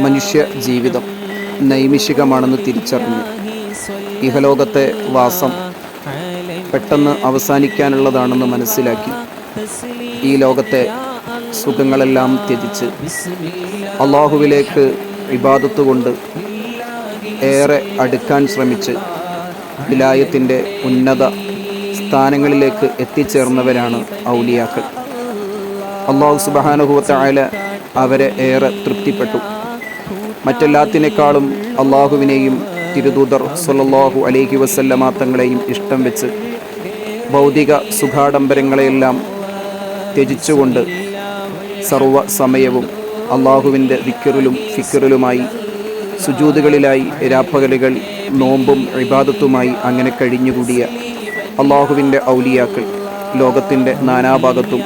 മനുഷ്യ ജീവിതം നൈമിഷികമാണെന്ന് തിരിച്ചറിഞ്ഞ് ഇഹലോകത്തെ വാസം പെട്ടെന്ന് അവസാനിക്കാനുള്ളതാണെന്ന് മനസ്സിലാക്കി ഈ ലോകത്തെ സുഖങ്ങളെല്ലാം ത്യജിച്ച് അള്ളാഹുവിലേക്ക് ഇബാദത്ത് കൊണ്ട് ഏറെ അടുക്കാൻ ശ്രമിച്ച് വിലായത്തിന്റെ ഉന്നത സ്ഥാനങ്ങളിലേക്ക് എത്തിച്ചേർന്നവരാണ് ഔലിയാക്കൾ. അള്ളാഹു സുബഹാനുഭവത്തായ അവരെ ഏറെ തൃപ്തിപ്പെട്ടു. മറ്റെല്ലാത്തിനേക്കാളും അള്ളാഹുവിനെയും തിരുദൂതർ സൊല്ലാഹു അലേഹി വസല്ലമ തങ്ങളെയും ഇഷ്ടം വെച്ച് ഭൗതിക സുഖാഡംബരങ്ങളെയെല്ലാം ത്യജിച്ചുകൊണ്ട് സർവ സമയവും അള്ളാഹുവിന്റെ വിക്കറിലും ഫിക്കറിലുമായി സുജൂതുകളിലായി രാപ്പകലുകൾ നോമ്പും ഇബാദത്തുമായി അങ്ങനെ കഴിഞ്ഞുകൂടിയ അള്ളാഹുവിന്റെ ഔലിയാക്കൾ ലോകത്തിന്റെ നാനാഭാഗത്തും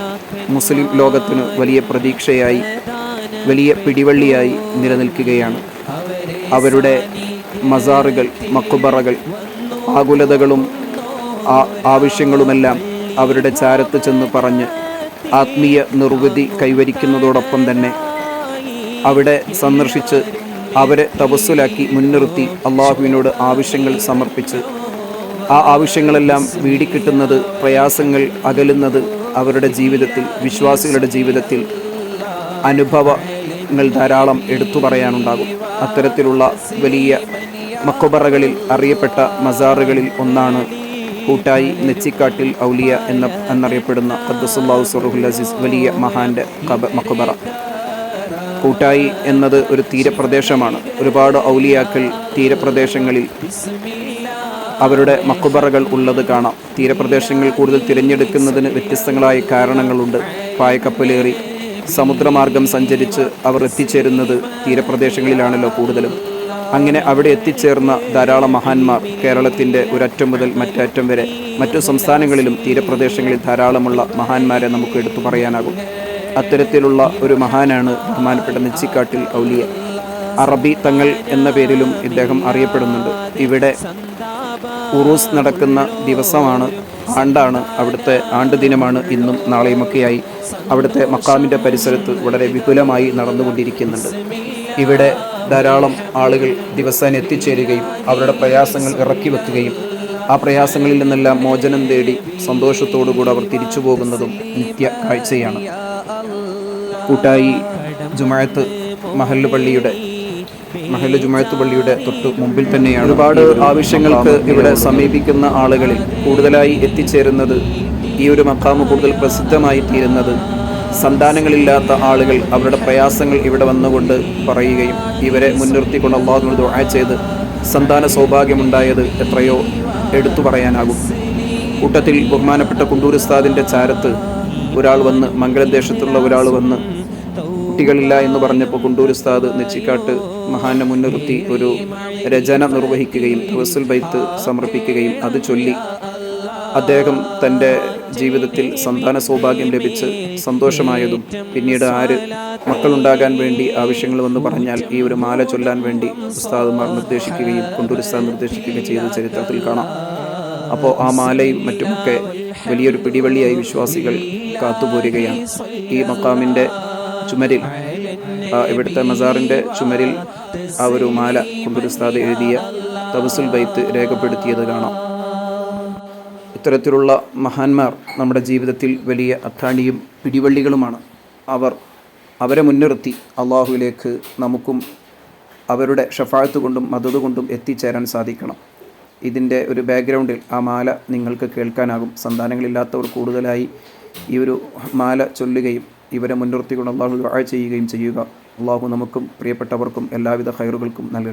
മുസ്ലിം ലോകത്തിന് വലിയ പ്രതീക്ഷയായി വലിയ പിടിവള്ളിയായി നിലനിൽക്കുകയാണ്. അവരുടെ മസാറുകൾ മക്കുബറകൾ ആകുലതകളും ആവശ്യങ്ങളുമെല്ലാം അവരുടെ ചാരത്ത് ചെന്ന് പറഞ്ഞ് ആത്മീയ നിർവൃതി കൈവരിക്കുന്നതോടൊപ്പം തന്നെ അവിടെ സന്ദർശിച്ച് അവരെ തപസ്സിലാക്കി മുൻനിർത്തി അള്ളാഹുവിനോട് ആവശ്യങ്ങൾ സമർപ്പിച്ച് ആ ആവശ്യങ്ങളെല്ലാം വീടിക്കിട്ടുന്നത് പ്രയാസങ്ങൾ അകലുന്നത് അവരുടെ ജീവിതത്തിൽ വിശ്വാസികളുടെ ജീവിതത്തിൽ അനുഭവങ്ങൾ ധാരാളം എടുത്തു പറയാനുണ്ടാകും. അത്തരത്തിലുള്ള വലിയ മക്കൊബറകളിൽ അറിയപ്പെട്ട മസാറുകളിൽ ഒന്നാണ് കൂട്ടായി നെച്ചിക്കാട്ടിൽ ഔലിയ എന്ന എന്നറിയപ്പെടുന്ന ഖദ്സുല്ലാഹു സുറുഹുൽ അസീസ് വലിയ മഹാന്റെ കബ മക്കൊബറ. കൂട്ടായി എന്നത് ഒരു തീരപ്രദേശമാണ്. ഒരുപാട് ഔലിയാക്കൾ തീരപ്രദേശങ്ങളിൽ അവരുടെ മക്കുബറകൾ ഉള്ളത് കാണാം. തീരപ്രദേശങ്ങൾ കൂടുതൽ തിരഞ്ഞെടുക്കുന്നതിന് വ്യത്യസ്തങ്ങളായ കാരണങ്ങളുണ്ട്. പായക്കപ്പലേറി സമുദ്രമാർഗം സഞ്ചരിച്ച് അവർ എത്തിച്ചേരുന്നത് തീരപ്രദേശങ്ങളിലാണല്ലോ കൂടുതലും. അങ്ങനെ അവിടെ എത്തിച്ചേർന്ന ധാരാളം മഹാന്മാർ കേരളത്തിന്റെ ഒരറ്റം മുതൽ മറ്ററ്റം വരെ മറ്റു സംസ്ഥാനങ്ങളിലും തീരപ്രദേശങ്ങളിൽ ധാരാളമുള്ള മഹാന്മാരെ നമുക്ക് എടുത്തു പറയാനാകും. അത്തരത്തിലുള്ള ഒരു മഹാനാണ് ബഹുമാനപ്പെട്ട നെച്ചിക്കാട്ടിൽ ഔലിയ. അറബി തങ്ങൾ എന്ന പേരിലും ഇദ്ദേഹം അറിയപ്പെടുന്നുണ്ട്. ഇവിടെ ഉറൂസ് നടക്കുന്ന ദിവസമാണ് ആണ്ടാണ് അവിടുത്തെ ആണ്ട് ദിനമാണ് ഇന്നും നാളെയുമൊക്കെയായി. അവിടുത്തെ മക്കാമിന്റെ പരിസരത്ത് വളരെ വിപുലമായി നടന്നുകൊണ്ടിരിക്കുന്നുണ്ട്. ഇവിടെ ധാരാളം ആളുകൾ ദിവസേന എത്തിച്ചേരുകയും അവരുടെ പ്രയാസങ്ങൾ ഇറക്കി വെക്കുകയും ആ പ്രയാസങ്ങളിൽ നിന്നെല്ലാം മോചനം തേടി സന്തോഷത്തോടുകൂടി അവർ തിരിച്ചു പോകുന്നതും നിത്യ കാഴ്ചയാണ്. കൂട്ടായി ജുമായത്ത് മഹല്ല് പള്ളിയുടെ മഹല്ല് ജുമായത്ത് പള്ളിയുടെ തൊട്ട് മുമ്പിൽ തന്നെയാണ് ഒരുപാട് ആവശ്യങ്ങൾക്ക് ഇവിടെ സമീപിക്കുന്ന ആളുകളിൽ കൂടുതലായി എത്തിച്ചേരുന്നത് ഈ ഒരു മക്കാമ് കൂടുതൽ പ്രസിദ്ധമായി തീരുന്നത് സന്താനങ്ങളില്ലാത്ത ആളുകൾ അവരുടെ പ്രയാസങ്ങൾ ഇവിടെ വന്നുകൊണ്ട് പറയുകയും ഇവരെ മുൻനിർത്തിക്കൊണ്ട് അള്ളാഹുവിനോട് ദുആ ചെയ്ത് സന്താന സൗഭാഗ്യമുണ്ടായത് എത്രയോ എടുത്തു പറയാനാകും. കൂട്ടത്തിൽ ബഹുമാനപ്പെട്ട കുണ്ടൂർ ഉസ്താദിന്റെ ചാരത്ത് ഒരാൾ വന്ന് മംഗലദേശത്തുള്ള ഒരാൾ വന്ന് കുട്ടികളില്ല എന്ന് പറഞ്ഞപ്പോൾ കുണ്ടൂർ ഉസ്താദ് നെച്ചിക്കാട്ട് മഹാനെ മുൻനിർത്തി ഒരു രചന നിർവഹിക്കുകയും റസുൽ ബൈത്ത് സമർപ്പിക്കുകയും അത് ചൊല്ലി അദ്ദേഹം തന്റെ ജീവിതത്തിൽ സന്താന സൗഭാഗ്യം ലഭിച്ച് സന്തോഷമായതും പിന്നീട് ആര് മക്കളുണ്ടാകാൻ വേണ്ടി ആവശ്യങ്ങൾ വന്ന് പറഞ്ഞാൽ ഈ ഒരു മാല ചൊല്ലാൻ വേണ്ടി ഉസ്താദുമാർ നിർദ്ദേശിക്കുകയും കൊണ്ടൂർ ഉസ്താദ് നിർദ്ദേശിക്കുകയും ചെയ്ത ചരിത്രത്തിൽ കാണാം. അപ്പോൾ ആ മാലയും മറ്റുമൊക്കെ വലിയൊരു പിടിവള്ളിയായി വിശ്വാസികൾ കാത്തുപോരുകയാണ്. ഈ മക്കാമിന്റെ ചുമരിൽ ഇവിടുത്തെ മസാറിന്റെ ചുമരിൽ ആ ഒരു മാല കൊണ്ടൂർ ഉസ്താദ് എഴുതിയ തപസുൽ ബൈത്ത് രേഖപ്പെടുത്തിയത് കാണാം. ഇത്തരത്തിലുള്ള മഹാന്മാർ നമ്മുടെ ജീവിതത്തിൽ വലിയ അത്താണിയും പിടിവള്ളികളുമാണ്. അവർ അവരെ മുൻനിർത്തി അള്ളാഹുവിലേക്ക് നമുക്കും അവരുടെ ഷഫാഴത്ത് കൊണ്ടും മദത് കൊണ്ടും എത്തിച്ചേരാൻ സാധിക്കണം. ഇതിന്റെ ഒരു ബാക്ക്ഗ്രൗണ്ടിൽ ആ മാല നിങ്ങൾക്ക് കേൾക്കാനാകും. സന്താനങ്ങളില്ലാത്തവർ കൂടുതലായി ഈ ഒരു മാല ചൊല്ലുകയും ഇവരെ മുൻനിർത്തിക്കൊണ്ട് അള്ളാഹു ദുആ ചെയ്യുകയും ചെയ്യുക. അള്ളാഹു നമുക്കും പ്രിയപ്പെട്ടവർക്കും എല്ലാവിധ ഹൈറുകൾക്കും നൽകട്ടെ.